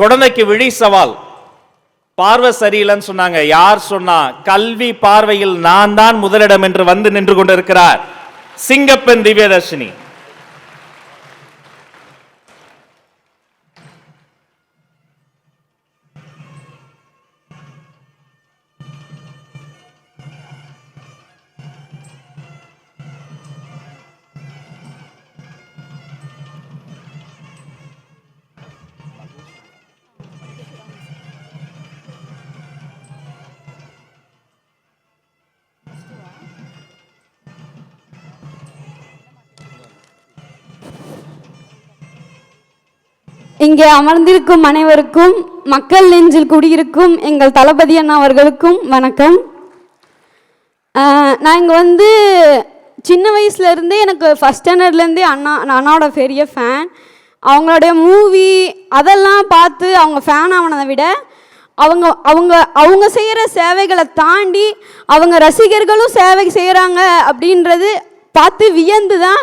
குழந்தைக்கு விழி சவால். பார்வை சரியில்லைன்னு சொன்னாங்க. யார் சொன்னா கல்வி பார்வையில் நான் தான் முதலிடம் என்று வந்து நின்று கொண்டிருக்கிறார். சிங்கப்பெண் திவ்யதர்ஷினி. இங்கே அமர்ந்திருக்கும் அனைவருக்கும் மக்கள் நெஞ்சில் குடியிருக்கும் எங்கள் தளபதி அண்ணா அவர்களுக்கும் வணக்கம். நான் இங்கே வந்து சின்ன வயசுலேருந்தே எனக்கு ஃபஸ்ட் ஸ்டாண்டர்ட்லேருந்தே அண்ணா நான் அண்ணாவோட பெரிய ஃபேன் அவங்களுடைய மூவி அதெல்லாம் பார்த்து அவங்க ஃபேன் ஆனதை விட அவங்க அவங்க அவங்க செய்கிற சேவைகளை தாண்டி அவங்க ரசிகர்களும் சேவை செய்கிறாங்க அப்படின்றது பார்த்து வியந்து தான்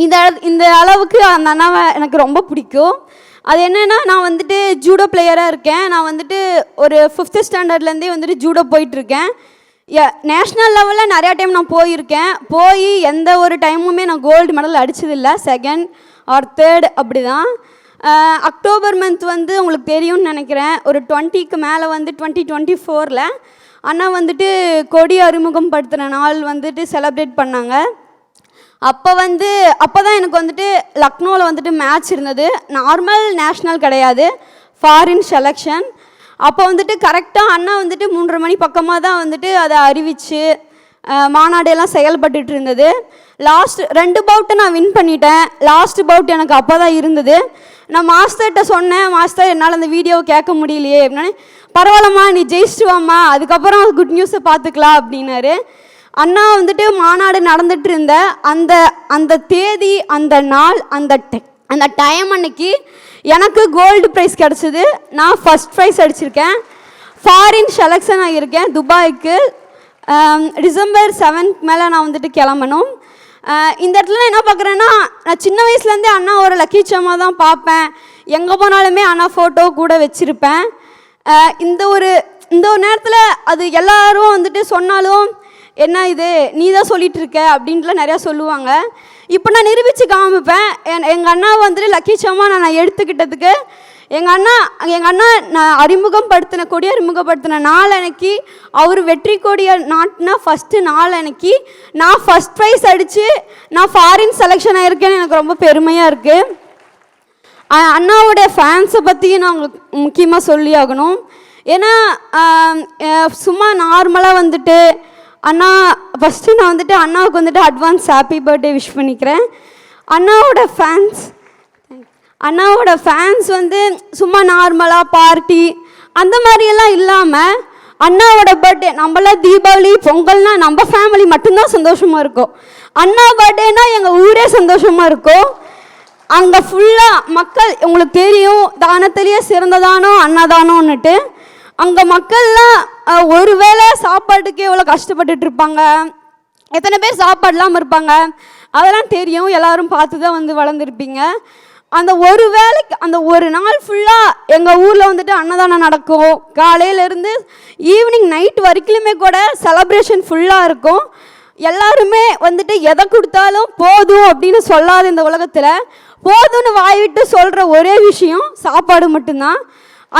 இந்த அள- இந்த அளவுக்கு அந்த அண்ணாவை எனக்கு ரொம்ப பிடிக்கும். அது என்னென்னா நான் வந்துட்டு ஜூடோ பிளேயராக இருக்கேன். நான் வந்துட்டு ஒரு ஃபிஃப்த்து ஸ்டாண்டர்ட்லேருந்தே வந்துட்டு ஜூடோ போயிட்டுருக்கேன். நேஷ்னல் லெவலில் நிறையா டைம் நான் போயிருக்கேன். போய் எந்த ஒரு டைமுமே நான் கோல்டு மெடல் அடித்ததில்லை செகண்ட் ஆர் தேர்ட் அப்படி தான் அக்டோபர் மந்த் வந்து உங்களுக்கு தெரியும்னு நினைக்கிறேன். ஒரு டுவெண்ட்டிக்கு மேலே வந்து டுவெண்ட்டி டுவெண்ட்டி ஃபோரில் அண்ணா வந்துட்டு கொடி அறிமுகம் படுத்துகிற நாள் வந்துட்டு செலப்ரேட் பண்ணாங்க. அப்போ வந்து அப்போ தான் எனக்கு வந்துட்டு லக்னோவில் வந்துட்டு மேட்ச் இருந்தது. நார்மல் நேஷ்னல் கிடையாது. ஃபாரின் செலெக்ஷன் அப்போ வந்துட்டு கரெக்டாக அண்ணா வந்துட்டு மூன்றரை மணி பக்கமாக தான் வந்துட்டு அதை அறிவிச்சு மாநாடெல்லாம் செயல்பட்டுட்டு இருந்தது. லாஸ்ட் ரெண்டு பவுட்டை நான் வின் பண்ணிட்டேன். லாஸ்ட் பவுட் எனக்கு அப்போ தான் இருந்தது. நான் மாஸ்டர்கிட்ட சொன்னேன் மாஸ்டர் என்னால் அந்த வீடியோவை கேட்க முடியலையே. அப்படின்னே பரவாயில்லம்மா நீ ஜெயிச்சுட்டு வாம்மா. அதுக்கப்புறம் குட் நியூஸை பார்த்துக்கலாம். அப்படின்னாரு. அண்ணா வந்துட்டு மாநாடு நடந்துட்டு இருந்த அந்த அந்த தேதி அந்த நாள் அந்த அந்த டைம் அன்னைக்கு எனக்கு கோல்டு ப்ரைஸ் கிடச்சிது. நான் ஃபஸ்ட் ப்ரைஸ் அடிச்சிருக்கேன். ஃபாரின் செலெக்ஷன் ஆகியிருக்கேன் துபாய்க்கு. டிசம்பர் செவன்த் மேலே நான் வந்துட்டு கிளம்பணும். இந்த இடத்துல என்ன பார்க்குறேன்னா நான் சின்ன வயசுலேருந்தே அண்ணா ஒரு லக்கீச்சமாக தான் பார்ப்பேன். எங்கே போனாலுமே அண்ணா ஃபோட்டோ கூட வச்சுருப்பேன். இந்த ஒரு இந்த ஒரு நேரத்தில் அது எல்லாரும் வந்துட்டு சொன்னாலும் என்ன இது? நீ தான் சொல்லிட்டு இருக்க அப்படின்ட்டுலாம் நிறையா சொல்லுவாங்க. இப்போ நான் நிரூபித்து காமிப்பேன். என் எங்கள் அண்ணா வந்துட்டு லக்கீச்சமாக நான் நான் எடுத்துக்கிட்டதுக்கு எங்கள் அண்ணா எங்கள் அண்ணா நான் அறிமுகம் படுத்தின கொடி அறிமுகப்படுத்தின நாள் அன்னைக்கு அவர் வெற்றி கொடியை நாட்டினா ஃபஸ்ட்டு நாள் அன்னைக்கு நான் ஃபஸ்ட் ப்ரைஸ் அடித்து நான் ஃபாரின் செலெக்ஷன் ஆகிருக்கேன்னு எனக்கு ரொம்ப பெருமையாக இருக்குது அண்ணாவுடைய ஃபேன்ஸை பற்றியும் நான் உங்களுக்கு முக்கியமாக சொல்லி ஆகணும். ஏன்னா சும்மா நார்மலாக வந்துட்டு அண்ணா ஃபஸ்ட்டு நான் வந்துட்டு அண்ணாவுக்கு வந்துட்டு அட்வான்ஸ் ஹாப்பி பர்த்டே விஷ் பண்ணிக்கிறேன். அண்ணாவோட ஃபேன்ஸ் அண்ணாவோட ஃபேன்ஸ் வந்து சும்மா நார்மலாக பார்ட்டி அந்த மாதிரியெல்லாம் இல்லாமல் அண்ணாவோட பர்த்டே நம்மளாம் தீபாவளி பொங்கல்னா நம்ம ஃபேமிலி மட்டும்தான் சந்தோஷமாக இருக்கும். அண்ணா பர்த்டேனா எங்கள் ஊரே சந்தோஷமாக இருக்கும். அங்கே ஃபுல்லாக மக்கள் உங்களுக்கு தெரியும் தானத்திலேயே சிறந்ததானோ அன்னதானோன்னுட்டு அங்கே மக்கள்லாம் ஒருவேளை சாப்பாட்டுக்கு எவ்வளோ கஷ்டப்பட்டுட்டு இருப்பாங்க? எத்தனை பேர் சாப்பாடெலாம் இருப்பாங்க? அதெல்லாம் தெரியும். எல்லாரும் பார்த்து தான் வந்து வளர்ந்துருப்பீங்க. அந்த ஒரு வேளைக்கு அந்த ஒரு நாள் ஃபுல்லாக எங்கள் ஊரில் வந்துட்டு அன்னதானம் நடக்கும். காலையிலேருந்து ஈவினிங் நைட் வரைக்குமே கூட செலப்ரேஷன் ஃபுல்லாக இருக்கும். எல்லாருமே வந்துட்டு எதை கொடுத்தாலும் போதும் அப்படின்னு சொல்லாது இந்த உலகத்தில் போதும்னு வாய் விட்டு சொல்கிற ஒரே விஷயம் சாப்பாடு மட்டும்தான்.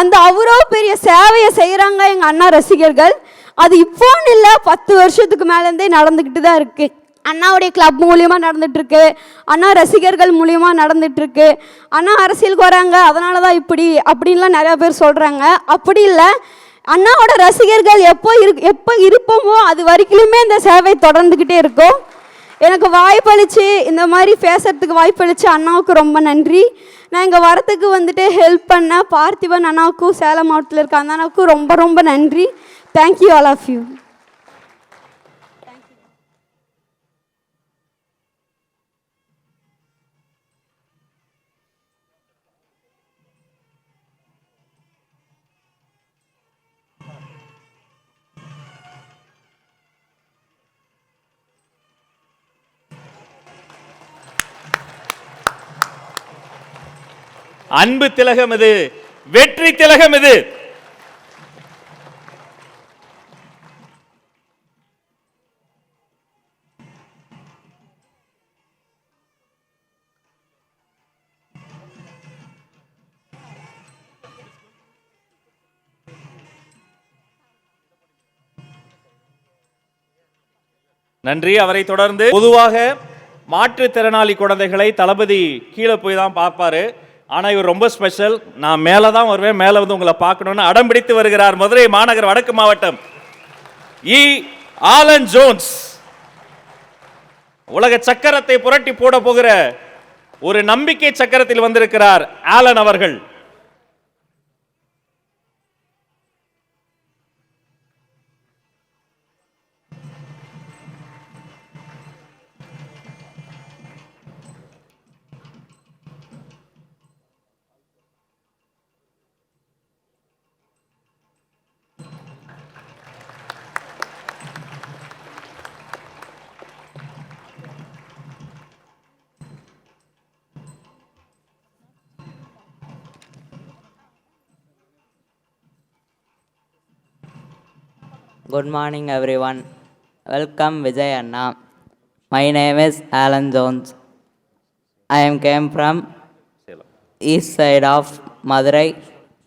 அந்த அவ்வளோ பெரிய சேவையை செய்கிறாங்க எங்கள் அண்ணா ரசிகர்கள். அது இப்போன்னு இல்லை பத்து வருஷத்துக்கு மேலேருந்தே நடந்துக்கிட்டு தான் இருக்குது அண்ணாவுடைய கிளப் மூலியமாக நடந்துட்டுருக்கு. அண்ணா ரசிகர்கள் மூலியமாக நடந்துட்டுருக்கு. அண்ணா அரசியலுக்கு வராங்க அதனால தான் இப்படி அப்படின்லாம் நிறையா பேர் சொல்கிறாங்க அப்படி இல்லை அண்ணாவோட ரசிகர்கள் எப்போ இரு எப்போ இருப்போமோ அது வரைக்குமே இந்த சேவை தொடர்ந்துக்கிட்டே இருக்கும். எனக்கு வாய்ப்பளிச்சு இந்த மாதிரி பேசுறதுக்கு வாய்ப்பளிச்சு அண்ணாவுக்கு ரொம்ப நன்றி. நான் இங்கே வரத்துக்கு வந்துட்டு ஹெல்ப் பண்ண பார்த்திபன் அண்ணாவுக்கும் சேலம் மாவட்டத்தில் இருக்க அந்த அண்ணாவுக்கும் ரொம்ப ரொம்ப நன்றி. தேங்க்யூ ஆல் ஆஃப் யூ அன்பு திலகம் இது வெற்றி திலகம் இது. நன்றி. அவரை தொடர்ந்து பொதுவாக மாற்றுத்திறனாளி குழந்தைகளை தளபதி கீழே போய் தான் பார்ப்பாரு. ஆனால் இவர் ரொம்ப ஸ்பெஷல் நான் மேலே தான் வருவேன் மேலே வந்து உங்களை பார்க்கணும்னு அடம் பிடித்து வருகிறார் மதுரை மாநகர் வடக்கு மாவட்டம். இ. Alan Jones. உலக சக்கரத்தை புரட்டி போட போகிற ஒரு நம்பிக்கை சக்கரத்தில் வந்திருக்கிறார் ஆலன் அவர்கள். Good morning, everyone. Welcome, Vijay Anna. My name is Alan Jones. I am came from east side of Madurai,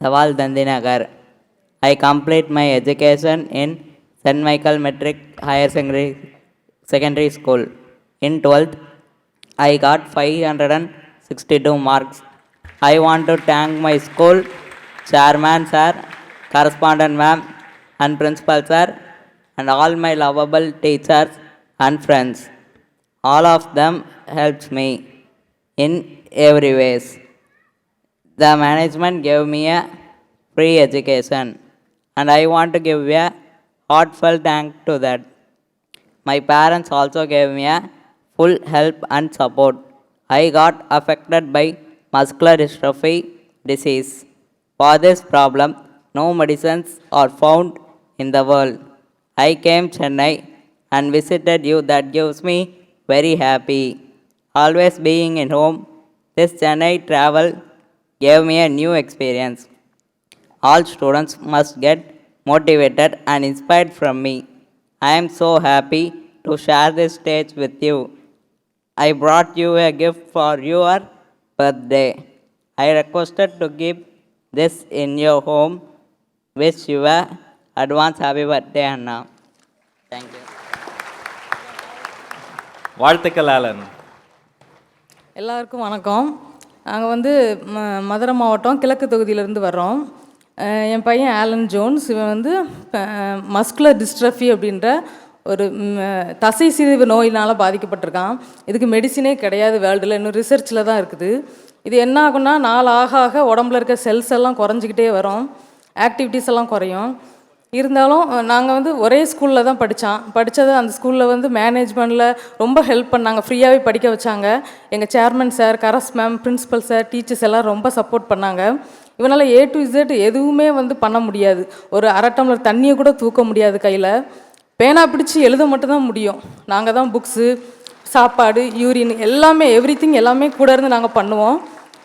Saval Dandinagar. I complete my education in St. Michael Metric Higher Secondary, Secondary School. In 12th, I got 562 marks. I want to thank my school chairman sir, correspondent ma'am, and principal sir, and all my lovable teachers and friends. All of them helped me in every ways. The management gave me a free education, and I want to give a heartfelt thank to that. My parents also gave me a full help and support. I got affected by muscular dystrophy disease. For this problem, no medicines are found in the world. I came Chennai and visited you that gives me very happy. Always being in home, this Chennai travel gave me a new experience. All students must get motivated and inspired from me. I am so happy to share this stage with you. I brought you a gift for your birthday. I requested to keep this in your home. Wish you a happy birthday, Anna. Thank you. வாழ்த்துக்கள் Alan. எல்லாருக்கும் வணக்கம். நாங்கள் வந்து ம மதுரை மாவட்டம் கிழக்கு தொகுதியிலேருந்து வர்றோம். என் பையன் ஆலன் ஜோன்ஸ். இவன் வந்து மஸ்குலர் டிஸ்ட்ரஃபி அப்படின்ற ஒரு தசை சிதைவு நோயினால் பாதிக்கப்பட்டிருக்கான். இதுக்கு மெடிசினே கிடையாது வேர்ல்டில். இன்னும் ரிசர்ச்சில் தான் இருக்குது. இது என்ன ஆகும்னா நாள் ஆக ஆக உடம்புல இருக்க செல்ஸ் எல்லாம் குறைஞ்சிக்கிட்டே வரும். ஆக்டிவிட்டீஸ் எல்லாம் குறையும். இருந்தாலும் நாங்கள் வந்து ஒரே ஸ்கூலில் தான் படித்தான் படித்தது அந்த ஸ்கூலில் வந்து மேனேஜ்மெண்ட்டில் ரொம்ப ஹெல்ப் பண்ணாங்க. ஃப்ரீயாகவே படிக்க வச்சாங்க. எங்கள் chairman sir கரஸ் ma'am principal sir teachers எல்லாம் ரொம்ப சப்போர்ட் பண்ணாங்க. இவனால் ஏ டு இசட் எதுவுமே வந்து பண்ண முடியாது. ஒரு அரை டம்ளர் தண்ணியை கூட தூக்க முடியாது கையில். பேனா பிடிச்சி எழுத மட்டும்தான் முடியும். நாங்கள் தான் புக்ஸு சாப்பாடு யூரின் எல்லாமே எவ்ரி எல்லாமே கூட இருந்து நாங்கள் பண்ணுவோம்.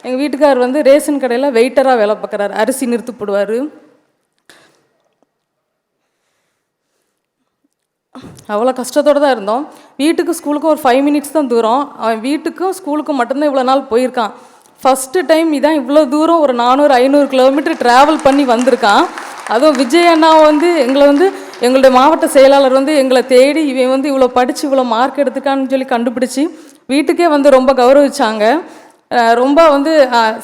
எங்கள் வீட்டுக்கார் வந்து ரேஷன் கடையில் வெயிட்டராக வேலை பார்க்குறாரு. அரிசி நிறுத்து போடுவார். அவ்வளோ கஷ்டத்தோடு தான் இருந்தோம். வீட்டுக்கு ஸ்கூலுக்கும் ஒரு ஃபைவ் மினிட்ஸ் தான் தூரம். அவன் வீட்டுக்கும் ஸ்கூலுக்கும் மட்டும்தான் இவ்வளோ நாள் போயிருக்கான். ஃபஸ்ட்டு டைம் இதான் இவ்வளோ தூரம் ஒரு நானூறு ஐநூறு கிலோமீட்டர் ட்ராவல் பண்ணி வந்திருக்கான். அதுவும் விஜய் அண்ணா வந்து எங்களை வந்து எங்களுடைய மாவட்ட செயலாளர் வந்து எங்களை தேடி இவன் வந்து இவ்வளோ படித்து இவ்வளோ மார்க் எடுத்துக்கான்னு சொல்லி கண்டுபிடிச்சி வீட்டுக்கே வந்து ரொம்ப கௌரவிச்சாங்க. ரொம்ப வந்து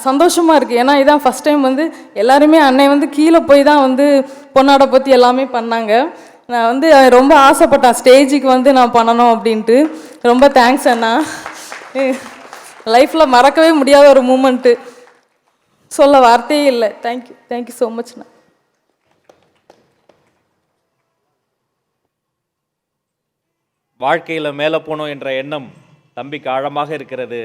சந்தோஷமாக இருக்குது ஏன்னா இதான் ஃபஸ்ட் டைம் வந்து எல்லாருமே அன்னை வந்து கீழே போய் தான் வந்து பொன்னாடை பற்றி எல்லாமே பண்ணாங்க. நான் வந்து ரொம்ப ஆசைப்பட்டான். ஸ்டேஜுக்கு வந்து நான் பண்ணணும் அப்படின்ட்டு. ரொம்ப தேங்க்ஸ் அண்ணா. லைஃப்பில் மறக்கவே முடியாத ஒரு மூமெண்ட்டு சொல்ல வார்த்தையே இல்லை. தேங்க்யூ தேங்க்யூ ஸோ மச்ண்ணா வாழ்க்கையில் மேலே போகணும் என்ற எண்ணம் தம்பிக்கு ஆழமாக இருக்கிறது.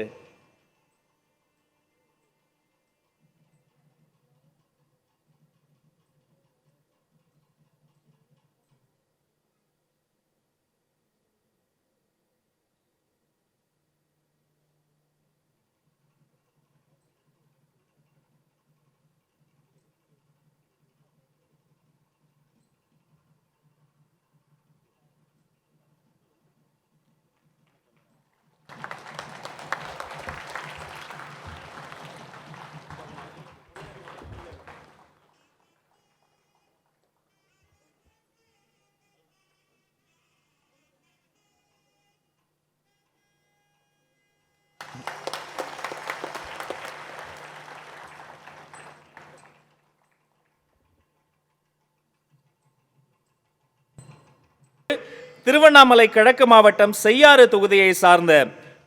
திருவண்ணாமலை கிழக்கு மாவட்டம் செய்யாறு தொகுதியை சார்ந்த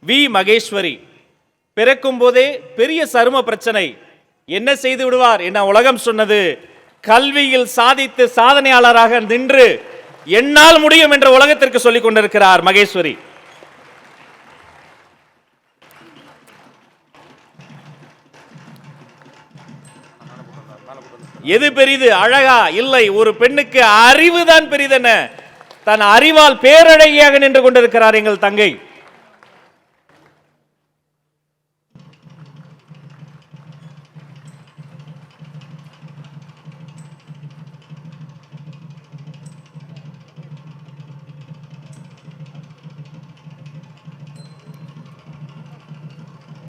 வி. மகேஸ்வரி பிறக்கும் போதே பெரிய சரும பிரச்சனை. என்ன செய்து விடுவார் என்ன உலகம் சொன்னது கல்வியில் சாதித்து சாதனையாளராக நின்று என்னால் முடியும் என்ற உலகத்திற்கு சொல்லிக் கொண்டிருக்கிறார் மகேஸ்வரி. எது பெரிது? அழகா? இல்லை. ஒரு பெண்ணுக்கு அறிவுதான் பெரிதென தன் அறிவால் பேரழகியாக நின்று கொண்டிருக்கிறார் எங்கள் தங்கை.